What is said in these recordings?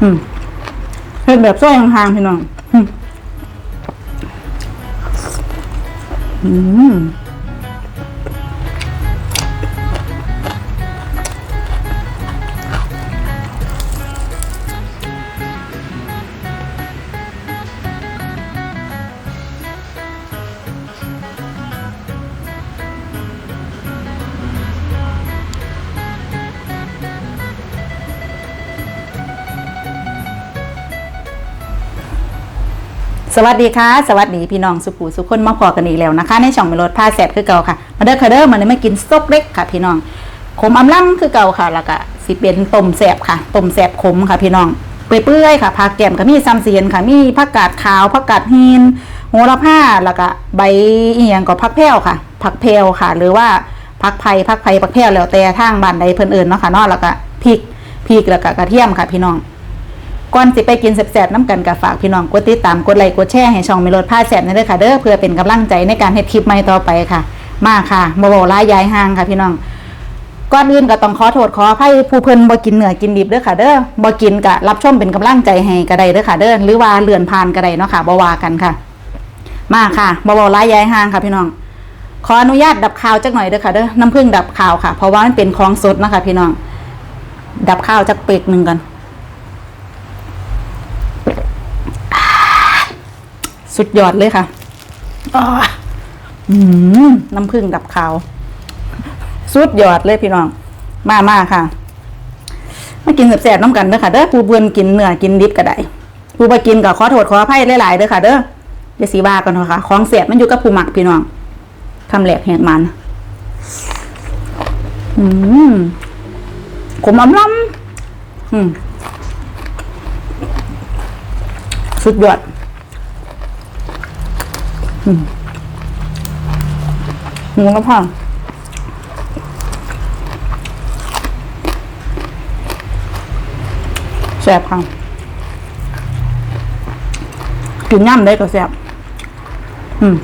อืมเห็ดแบบซ้อยห่างๆพี่น้องอืม สวัสดีค่ะ สวัสดีพี่น้องสุภูสุคนมาพอกันอีกแล้วนะคะ ในช่องเมลดผ้าแสบคือเก่าค่ะ มาเด้อค่ะเด้อมาเด้อมากินซกเล็กค่ะ พี่น้องขมอำล่ำคือเก่าค่ะ แล้วก็สิเป็นต้มแสบค่ะต้มแสบขมค่ะ พี่น้องเปื่อยๆค่ะผักแก้มก็มีซัมเซียนค่ะมีผักกาดขาวผักกาดหินโหระพาแล้วก็ใบเอียงก็ผักแพรวค่ะ ผักแพรวค่ะ หรือว่าผักไผ่ผักไผ่ผักแพรวแล้วแต่ทางบ้านใดเพิ่นเอิ้นเนาะค่ะนาะแล้วก็พริกพริกแล้วก็กระเทียมค่ะ พี่น้อง ก่อนสิไปกินแซ่บๆน้ำกันกับฝากพี่น้องกดติดตามกดไลค์กดแชร์ให้ช่องมโลดผ้าแซ่บนี่ด้วยค่ะเด้อเพื่อเป็นกำลังใจในการเฮ็ดคลิปใหม่ต่อไปค่ะ มาค่ะบ่เว้าลายยายห่างค่ะพี่น้องก่อนอื่นก็ต้องขอโทษขออภัยผู้เพิ่นบ่กินเนื้อกินดิบเด้อค่ะเด้อบ่กินก็รับชมเป็นกำลังใจให้ก็ได้เด้อค่ะเด้อหรือว่าเลื่อนผ่านก็ได้เนาะค่ะบ่ว่ากันค่ะ มาค่ะบ่เว้าลายยายห่างค่ะพี่น้องขออนุญาตดับข่าวจักหน่อยเด้อค่ะเด้อน้ำผึ้งดับข่าวค่ะ เพราะว่ามันเป็นของสดนะคะพี่น้อง ดับข้าวจักเปกหนึ่งกัน สุดยอดเลยค่ะอ้าอืมน้ำผึ้งดับขาว สุดยอดเลยพี่น้อง มามาค่ะ มากินแสบๆน้ำกันเด้อค่ะเด้อผู้เบือนกินเนื้อกินดิบก็ได้ผู้ไปกินก็ขอโทษขออภัยหลายๆเด้อค่ะ เด้อเดี๋ยวสีบากันเนาะค่ะของเสียบมันอยู่กับผู้หมักพี่น้องคำแหลกแหกมัน อืมขมอมล้ำอืมสุดยอด หมูกระเพราแซ่บค่ะกินย่ำได้ก็แซ่บอืม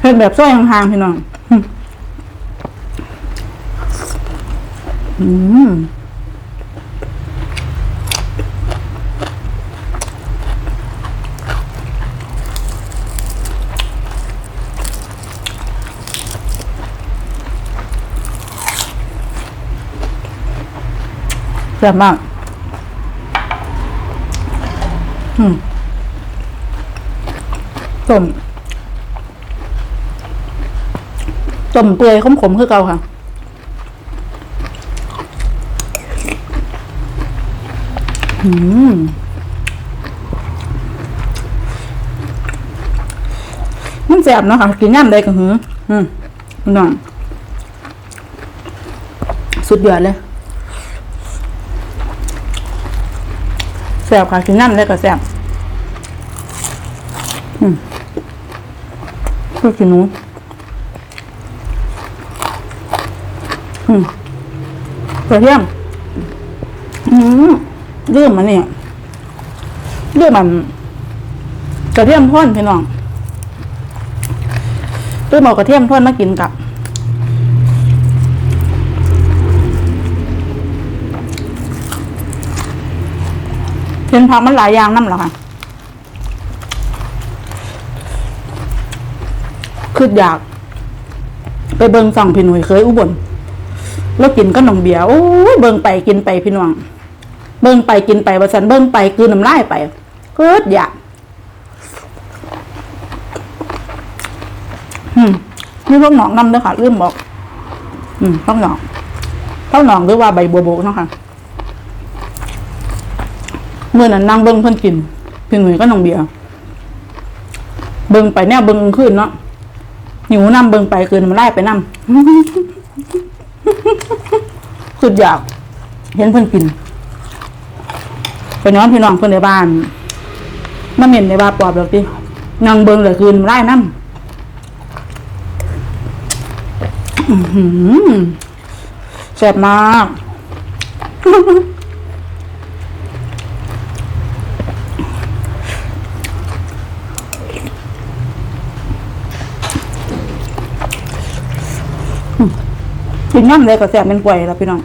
เห็ดแบบซ้อยห่างๆพี่น้องอืม ซ่บมาก อืมต้มต้มเปื่อยขมๆคือเก่าค่ะ อืมมันแซ่บเนาะค่ะกินย่ำได้ก็หืออืมน้องสุดยอดเลย แซ่บค่ะกินน้ำได้ก็แซ่บอืมคือกินหนูอืมกระเทียมอืมเรื่องมันเนี่ยเรื่องมันกระเทียมท่อนพี่น้องเรื่องเอากระเทียมท่อนมากินกับ เห็นผักมันหลายอย่างนั่นเหรอคะคืออยาก ไปเบิงสั่งพี่หนุ่ยเคยอุบลแล้วกินก็นมเบียร์โอ้ยเบิงไปกินไปพี่น้อง เบิงไปกินไปว่าสันเบิงไปคืนน้ำลายไปเกิดอยากอืมนี่พวกหนองนำเด้อค่ะลืมบอก อืมพวกหนองพวกหนองหรือว่าใบบัวโบกเนาะค่ะ เมื่อนั้นนั่งเบิ้งเพิ่นกินพี่หนุ่ยก็น้องเบียร์เบิ้งไปแนวเบิ้งขึ้นเนาะหิวน้ำเบิ้งไปเกินมันไล่ไปน้ำคืออยาก เห็นเพิ่นกินไปนอนพี่น้องเพิ่นในบ้านมาเหม็นในบ้านปอบแล้วตินั่งเบิ้งเลยคืนมันไล่น้ำอื้อหือแซ่บมาก กินย่ำเลยก็แสบเป็นป่วยแล้วพี่น้อง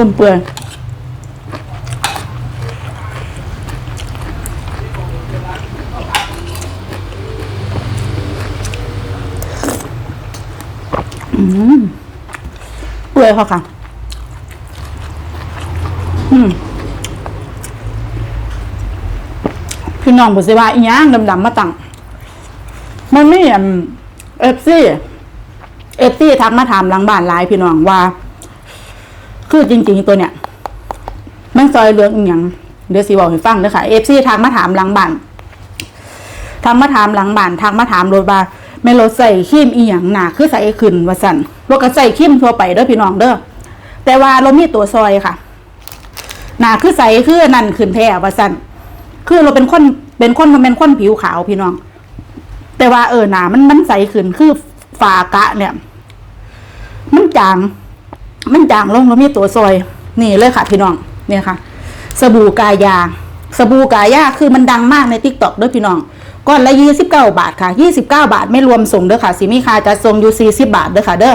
ต้มเปื่อยอืมเปื่อยเขาค่ะ อืมพี่น้องบุษว่าอีหยังดำๆมาตั้งมันไม่เอฟซีเอฟซีทักมาถามหลังบ้านหลายพี่น้องว่า คือจริง ๆ ตัวเนี้ยมันซอยเรื่องอีหยังเดี๋ยวสิบอกให้ฟังเด้อค่ะเอฟซีทักมาถามหลังบ้านทักมาถามหลังบ้านทักมาถามรถว่าแม่รถใส่ครีมอีหยังหนาคือใส่ขึ้นว่าสั่นรถก็ใส่ครีมทั่วไปเด้อพี่น้องเด้อแต่ว่าเรามีตัวซอยค่ะหนาคือใส่คือนั่นขึ้นแท้ว่าสั่นคือเราเป็นคนเป็นคนมันเป็นคนผิวขาวพี่น้อง แต่ว่าเออหนามันมันใสขึ้นคือฝากะเนี่ย มันจาง มันจางลงแล้วมีตัวซอย นี่เลยค่ะพี่น้องเนี่ยค่ะ สบู่กายา สบู่กายาคือมันดังมากในทิกตอกด้วยพี่น้องก้อนละยี่สิบเก้าบาทค่ะยี่สิบเก้าบาทไม่รวมส่งเด้อค่ะสิมีค่าจัดส่งอยู่สี่สิบาทเด้อค่ะ เด้อ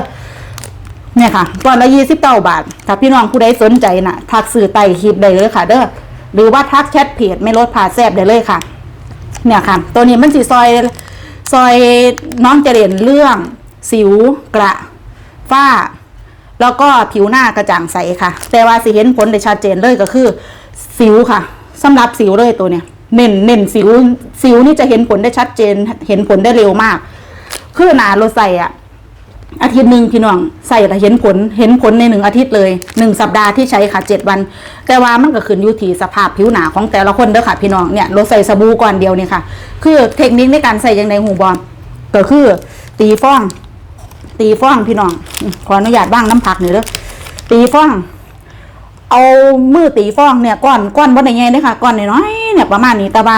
เนี่ยค่ะก้อนละยี่สิบเก้าบาท ถ้าพี่น้องผู้ใดสนใจน่ะ ทักสื่อไต่คลิปได้เลยค่ะ เด้อหรือว่าทักแชทเพจไม่ลดผ่าแซบได้เลยค่ะ เนี่ยค่ะ ตัวนี้มันสีซอยซอยน้องเจริญเรื่อง สิวกระฝ้า แล้วก็ผิวหน้ากระจ่างใสค่ะ แต่ว่าสิเห็นผลได้ชัดเจนเลยก็คือ สิวค่ะสำหรับสิวเลยตัวเนี้ยเน้นเน้นสิวสิวนี่จะเห็นผลได้ชัดเจน เห็นผลได้เร็วมาก คือหนาเราใส่อะอาทิตย์หนึ่งพี่น้องใส่แล้วเห็นผลเห็นผลในหนึ่งอาทิตย์เลยหนึ่งสัปดาห์ที่ใช้ค่ะเจ็ดวัน แต่ว่ามันก็ขึ้นอยู่ที่สภาพผิวหนาของแต่ละคนเด้อค่ะพี่น้องเนี่ยเราใส่สบู่ก่อนเดียวเนี่ยค่ะ คือเทคนิคในการใส่ยังไงหูบอลก็คือตีฟอง ตีฟองพี่น้อง ขออนุญาตบ้างน้ำผักหน่อยเด้อตีฟอง เอามือตีฟองเนี่ยก้อนก้อนบนไหนไงเนี่ยค่ะก้อนน้อยๆเนี่ยประมาณนี้แต่ว่า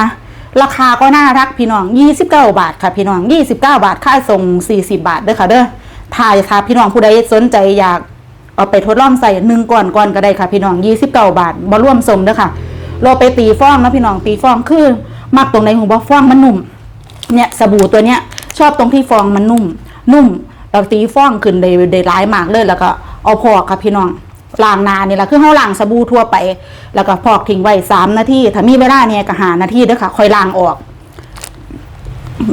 ราคาก็น่ารักพี่น้องยี่สิบเก้าบาทค่ะพี่น้องยี่สิบเก้าบาทค่าส่งสี่สิบาทเด้อค่ะเด้อถ่ายค่ะพี่น้องผู้ใดสนใจอยากเอาไปทดลองใส่หนึ่งก่อนก่อนก็ได้ค่ะพี่น้องยี่สิบเก้าบาทบ่ร่วมสมเด้อค่ะ เราไปตีฟองนะพี่น้องตีฟองคือมักตรงไหนหูบ่ฟองมันนุ่ม เนี่ยสบู่ตัวเนี้ยชอบตรงที่ฟองมันนุ่ม นุ่ม เราตีฟ้องขึ้นได้ได้ร้ายมากเลย แล้วก็เอาพอกค่ะพี่น้องล้างนานี่แหละคือเฮาล้างสบู่ทั่วไป แล้วก็พอกทิ้งไว้สามนาทีถ้ามีเวลาเนี่ยก็หานาทีเด้อค่ะค่อยล้างออก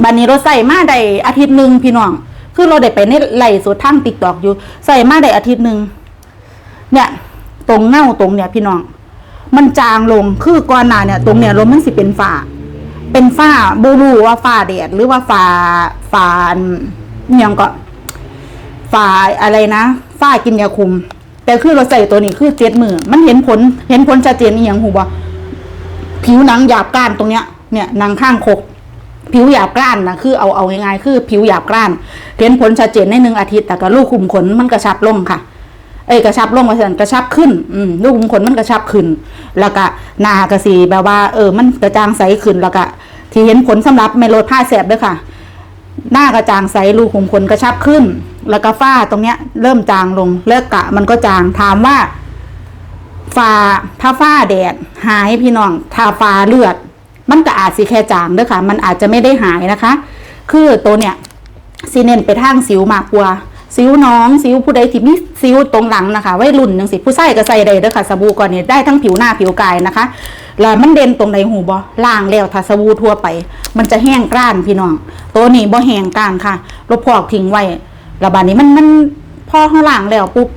บันนี้เราใส่มาได้อาทิตย์หนึ่งพี่น้อง คือเราได้ไปในไหลฟ์สดทั้งติ๊กตอกอยู่ ใส่มาได้อาทิตย์หนึ่งเนี่ย ตรงเง่าตรงเนี่ยพี่น้อง มันจางลงคือก่อนหน้าเนี่ย ตรงเนี่ยลมมันสิเป็นฝ้า เป็นฝ้าบูรูว่าฝ้าแดดหรือว่าฝ้าฝ้าอันอหย่างก็ ฝ้าอะไรนะฝ้ากินยาคุม แต่คือเราใส่ตัวนี้คือเจ็ดมือมันเห็นผลเห็นผลชัดเจนอีหยังหูบ่ผิวหนังหยาบกร้านตรงเนี้ยเนี่ยหนังข้างคกผิวหยาบกร้านนะคือเอาเอาง่ายๆคือ ผิวหยาบกร้านเห็นผลชัดเจนในหนึ่งอาทิตย์แต่ก็ลูกคุมขนมันกระชับลงค่ะเอ้ยกระชับลงมาเสนกระชับขึ้นอืมลูกคุมขนมันกระชับขึ้น แล้วก็หน้ากระสีแบบว่า เออ มันกระจ่างใสขึ้นแล้วก็ที่เห็นผลสำหรับเมโลดผ้าแสบด้วยค่ะ หน้ากระจ่างใสรูกขุมขนกระชับขึ้น แล้วก็ฝ้าตรงเนี้ย เริ่มจางลง เลิกกะมันก็จางถามว่าฝ้าถ้าฝ้าแดดหายพี่น้องถ้าฝ้าเลือด มันก็อาจสิแค่จางเด้อค่ะ มันอาจจะไม่ได้หายนะคะ คือตัวเนี้ยซีเน้นไปทางสิวมากกว่าสิวน้องสิวผู้ใดที่มีสิวตรงหลังนะคะไว้รุ่นจังสิผู้ใส่ก็ใส่ได้เด้อค่ะสบู่ก่อนเนี้ได้ทั้งผิวหน้าผิวกายนะคะ แล้วมันเด่นตรงใดหูบ่ล่างแล้วถ้าสบู่ทั่วไป มันจะแห้งกร้านพี่น้อง ตัวนี้บ่แห้งกร้านค่ะลบพอกทิ้งไว้ แล้วบาดนี้มันมันพอข้างล่างแล้วปุ๊บ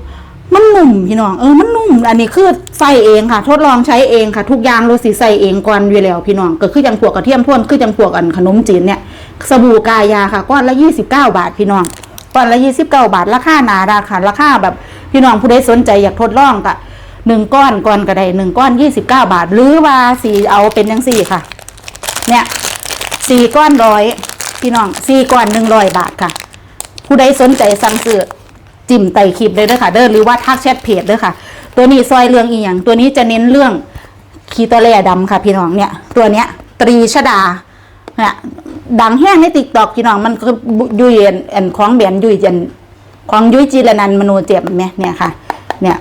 มันนุ่มพี่น้องเออมันนุ่ม อันนี้คือใส่เองค่ะ ทดลองใช้เองค่ะ ทุกอย่างโรสีใส่เองก่อนอยู่แล้วพี่น้องก็คือจังพวกกระเทียมท่วนคือจังพวกอันขนมจีนเนี่ยสบู่กายาค่ะก้อนละยี่สิบเก้าบาทพี่น้องก้อนละยี่สิบเก้าบาทราคาหนาราคาราคาแบบพี่น้องผู้ใดสนใจอยากทดลองก็หนึ่งก้อนก้อนก็ได้หนึ่งก้อนยี่สิบเก้าบาท หรือว่าสีเอาเป็นยังสี่ค่ะ เนี่ยสี่ก้อนร้อยพี่น้องสี่ก้อนหนึ่งร้อยบาทค่ะ ผู้ใดสนใจสั่งซื้อจิ้มไต่คลิปเลยเด้อค่ะ เด้อหรือว่าทักแชทเพจเด้อค่ะ ตัวนี้ซอยเรื่องอีหยังตัวนี้จะเน้นเรื่องคีโตเลียดำค่ะ พี่น้องเนี่ย ตัวเนี้ย ตรีชดาเนี่ยดังแห้งในติ๊กตอกพี่น้องมันก็ยุยเอ็นอันของแบนยุยเอ็นของยุยจีรนันมโนเจ็บเนี่ยเนี่ยค่ะ เนี่ย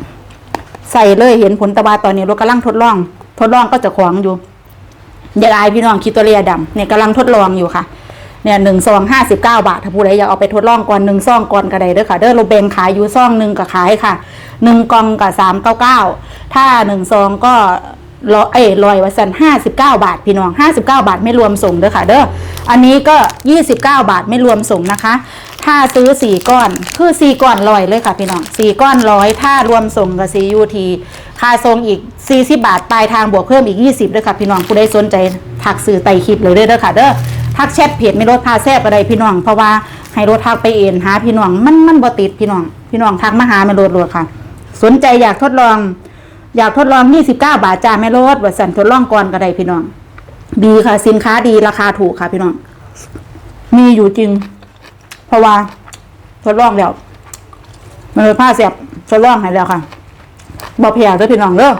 ใส่เลยเห็นผลตะบาตอนนี้เรากำลังทดลอง ทดลองก็จะขวางอยู่อย่าอายพี่น้องคิดตัวเรียดำเนี่ยกำลังทดลองอยู่ค่ะ เนี่ยหนึ่งซองห้าสิบเก้าบาท ถ้าผู้ใดอยากเอาไปทดลองก่อนหนึ่งซองก่อนก็ได้เด้อค่ะ เด้อเราแบ่งขายอยู่ซองหนึ่งก็ขายค่ะหนึ่งกล่องกับสามเก้าเก้าถ้าหนึ่งซองก็ร้อยเอ้ยร้อยวัสันห้าสิบเก้าบาท พี่น้องห้าสิบเก้าบาทไม่รวมส่งเด้อค่ะ เด้ออันนี้ก็ยี่สิบเก้าบาทไม่รวมส่งนะคะ ถ้าซื้อสี่ก้อนคือสี่ก้อนร้อยเลยค่ะพี่น้องสี่ก้อนร้อยถ้ารวมส่งกับซียูทีค่าส่งอีกสี่สิบาทปลายทางบวกเพิ่มอีกยี่สิบด้วยค่ะ พี่น้องผู้ใดสนใจทักซื้อไต่คลิปเลยเด้อค่ะ เด้อ ทักแชทเพจไม่ลดพาแซ่บอะไรพี่น้อง เพราะว่าให้รถทักไปเองหาพี่น้องมันมันบ่ติดพี่น้อง พี่น้องทักมาหาไม่ลดเลยค่ะ สนใจอยากทดลอง อยากทดลอง 29 บาทจ้าไม่ลดว่าสั่นทดลองก่อนก็ได้พี่น้อง ดีค่ะ สินค้าดีราคาถูกค่ะ พี่น้อง มีอยู่จริง เพราะว่าทดลองแล้วมันเป็นผ้าเสียบทดลองให้แล้วค่ะบอแพงเด้อพี่น้องเด้อ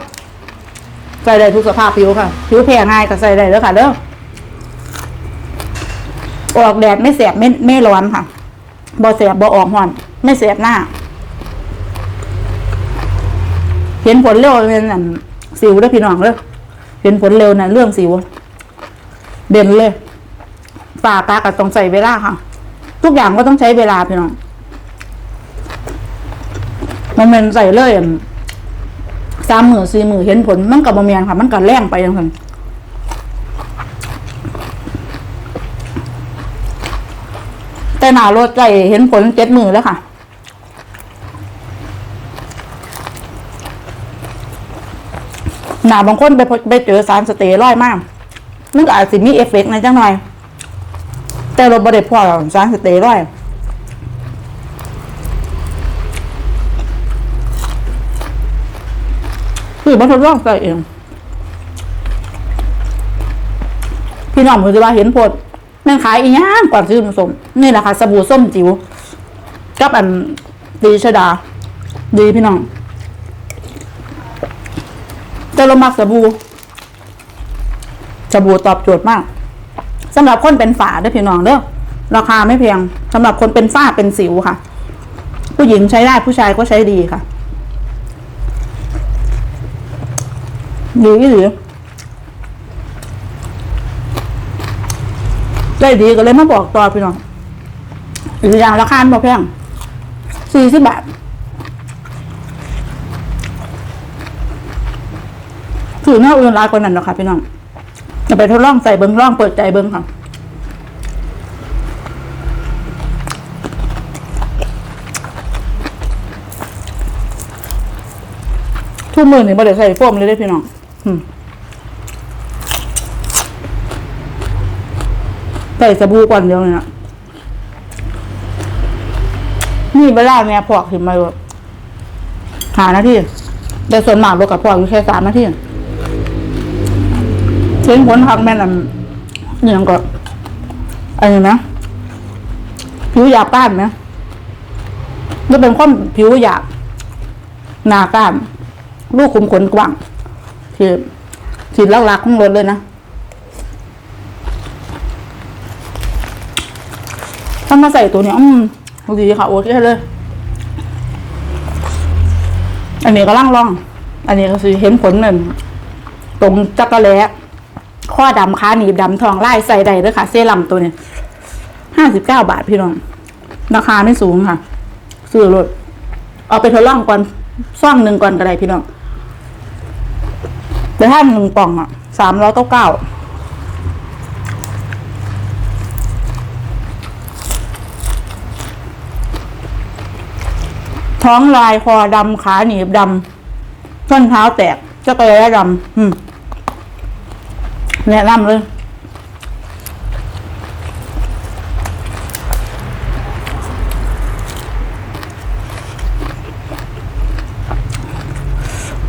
ใส่ได้ทุกสภาพผิวค่ะผิวแพงง่ายก็ใส่ได้เด้อค่ะเด้อ ออกแดดไม่แสบไม่ไม่ร้อนค่ะบอแสบบอออกห่อน ไม่แสบหน้า เห็นผลเร็วเป็นอันสิวเด้อพี่น้องเด้อเห็นผลเร็วนะเรื่องสิว เด่นเลยฝ่ากากับต้องใส่เวลาค่ะ ทุกอย่างก็ต้องใช้เวลาพี่น้องมันเป็นใส่เลยสามหมื่นสี่หมื่นเห็นผลมันกับบะเมียนค่ะ มันกับแรงไปยังไง แต่หนารถใจเห็นผลเจ็ดมือแล้วค่ะหนาบางคนไปไปเจอสารสเตียรอยด์มากมันก็อาจสิมีเอฟเฟกต์ในจังหน่อย แต่เราบริพอสารสเตียรอยด์คือมันทดลองใส่เอง พี่น้องคือว่าเห็นผล แม่ขายอีหยังก่อนซื้อผสมนี่แหละค่ะสบู่ส้มจิ๋วกับอันดีชดา ดีพี่น้องแต่เรามักสบู่สบู่ตอบโจทย์มากสำหรับคนเป็นฝาด้อพี่น้องเด้อราคาไม่แพงสำหรับคนเป็นฝ้าเป็นสิวค่ะ ผู้หญิงใช้ได้ผู้ชายก็ใช้ดีค่ะดีหรือ ได้ดีก็เลยมาบอกต่อพี่น้องอีกอย่างราคาไม่แพงสี่สิบบาทถือหน้าอื่นร้ายกว่านั้นหรอกค่ะพี่น้องจะไปทดลองใส่เบิ้งลองเปิดใจเบิ้งค่ะทุ่มมือนี่บ่ได้ใส่โฟมเลยได้พี่น้อง อืม ใส่สบู่ก่อนเดียวเลยนะนี่เวลาแม่พอกถึงมาหาหน้าที่แต่ส่วนมากรถกับพอกอยู่แค่สามนาทีเช่นผลหักแม่นอันอหย่างก็อันนี้นะผิวหยาบก้านไหมนี่เป็นความผิวหยาบหนาก้านลูกขุมขนกว้างที่ที่ลักๆของรถเลยนะามาใส่ตัวเนี้ยอืมดีค่ะโอเคเลย อันนี้ก็ล่างร่อง อันนี้ก็คือเห็นผลหนึ่งตรงจักรแล้ข้อดำขาหนีบดำทองไล่ใส่ใดด้วยค่ะ เซรั่มตัวนี้ห้าสิบเก้าบาทพี่น้อง ราคาไม่สูงค่ะ ซื้อรถเอาไปทดลองก่อนซ่องหนึ่งก่อนก็ได้พี่น้องแต่ถ้าหนึ่งปล่องอะสามร้อยเก้าเก้า ท้องลายคอดำขาหนีบดำส้นเท้าแตกจะกระยะดำแนะนำเลย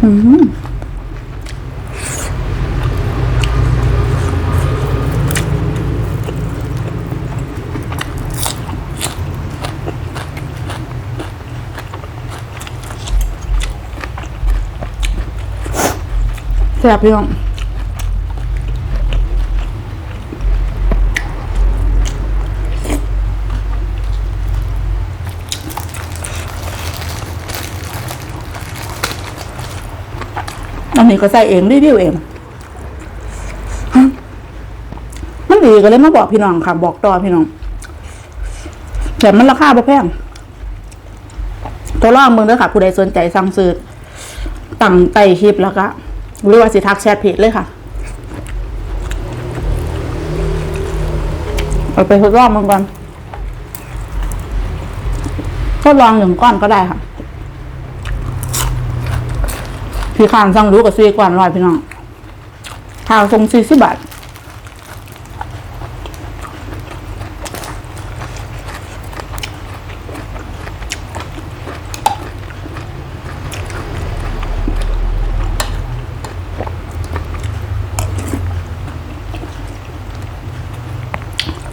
อืม ซ่บพี่น้องอันนี้ก็ใส่เองรีวิวเองมันดีดีก็เลยมาบอกพี่น้องค่ะ บอกต่อพี่น้องแต่มันราคาบ่แพงตัวลองมึงเด้อค่ะ ผู้ใดสนใจสั่งซื้อตั้งไต่คลิปแล้วก็ หรือว่าสิทักแชทเพจเลยค่ะ เอาไปทดลองมันก่อนทดลองหนึ่งก้อนก็ได้ค่ะพี่ข้างสั่งรู้กับซื้อก้อนร้อยพี่น้องข้าวทรงสี่สิบบาท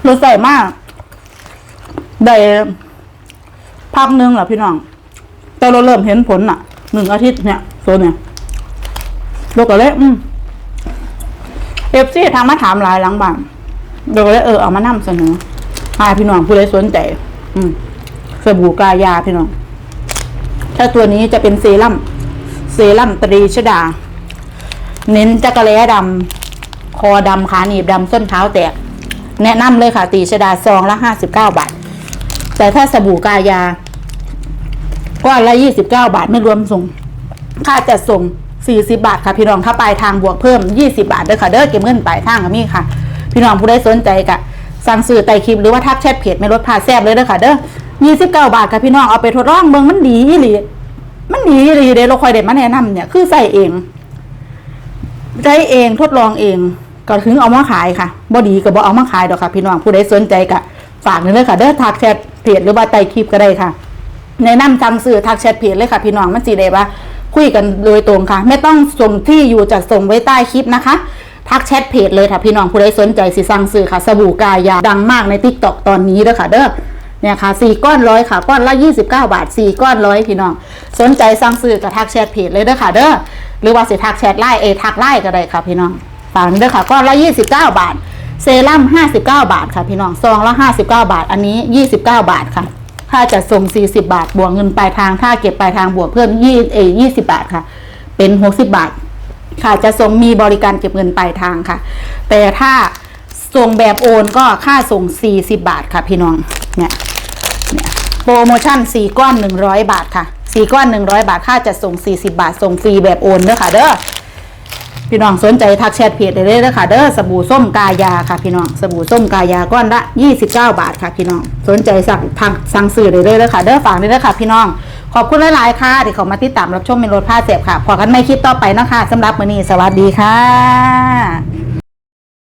รสใส่มากได้พักหนึงแหละพี่น้อง แต่เราเริ่มเห็นผลอะหนึ่งอาทิตย์เนี่ยโซนเนี่ยเรก็เลยอืมเอฟซีทางมาถามหลายหลังบ้านเรก็เลยเออเอามานำเสนอให้พี่น้องผู้ใดสนใจ อืมสบู่กายาพี่น้อง ถ้าตัวนี้จะเป็นเซรั่มเซรั่มตรีชดา เน้นจักระแล้ดำคอดำขาหนีบดำส้นเท้าแตก แนะนำเลยค่ะ ตีชดาซองละห้าสิบเก้าบาท แต่ถ้าสบู่กายา ก้อนละยี่สิบเก้าบาทไม่รวมส่ง ค่าจัดส่งสี่สิบาทค่ะ พี่น้องถ้าปลายทางบวกเพิ่มยี่สิบาทเด้อค่ะ เด้อเก็บเงินปลายทางกับมี่ค่ะ พี่น้องผู้ใดสนใจกะสั่งซื้อไต่คลิปหรือว่าทักแชทเพจไม่ลดพาแซบเลยเด้อค่ะ เด้อยี่สิบเก้าบาทค่ะพี่น้องเอาไปทดลองเบิ่งมันดีอีหลีมันดีอีหลีเด้เราคอยเด็ดมาแนะนำเนี่ยคือใส่เองใช้เองทดลองเอง ก็ถึงเอามาขายค่ะบ่ดีก็บ่เอามาขายดอกค่ะ พี่น้องผู้ใดสนใจก็ฝากเลยค่ะเด้อทักแชทเพจหรือว่าไต่คลิปก็ได้ค่ะแนะนำสั่งซื้อทักแชทเพจเลยค่ะ พี่น้องมันสิได้ว่าคุยกันโดยตรงค่ะ ไม่ต้องส่งที่อยู่จัดส่งไว้ใต้คลิปนะคะ ทักแชทเพจเลยค่ะ พี่น้องผู้ใดสนใจสิสั่งซื้อค่ะ สบู่กายาดังมากในทิกตอกตอนนี้เด้อค่ะ เด้อเนี่ยค่ะสี่ก้อนร้อยค่ะก้อนละยี่สิบเก้าบาทสี่ก้อนร้อยพี่น้องสนใจสั่งซื้อกับทักแชทเพจเลยเด้อค่ะ เด้อหรือว่าสิทักแชทไลน์เอทักไลน์ก็ได้ค่ะพี่น้อง ฝากเด้อค่ะก้อนละยี่สิบเก้าบาท เซรั่มห้าสิบเก้าบาทค่ะพี่น้องซองละห้าสิบเก้าบาท อันนี้ยี่สิบเก้าบาทค่ะค่าจัดส่งสี่สิบาท บวกเงินปลายทางค่าเก็บปลายทางบวกเพิ่มยี่เอยี่สิบาทค่ะ เป็นหกสิบาท ค่ะจะส่งมีบริการเก็บเงินปลายทางค่ะ แต่ถ้าส่งแบบโอนก็ค่าส่ง40บาทค่ะพี่น้องเนี่ยเนี่ยโปรโมชั่น4ก้อน100บาทค่ะ4ก้อน100บาทค่าจะส่ง40บาท ส่งฟรีแบบโอนเด้อค่ะเด้อ พี่น้องสนใจทักแชทเพจได้เลยนะค่ะเด้อสบู่ส้มกายาค่ะพี่น้องสบู่ส้มกายาก้อนละ 29 บาทค่ะพี่น้อง สนใจสั่งทางสั่งซื้อได้เลยนะค่ะเด้อฝากได้เลยค่ะพี่น้อง ขอบคุณหลายๆค่ะที่เขามาติดตามรับชมเมนรถผ้าเสียบค่ะพอกันไม่คลิปต่อไปนะคะสำหรับมื้อนี้สวัสดีค่ะ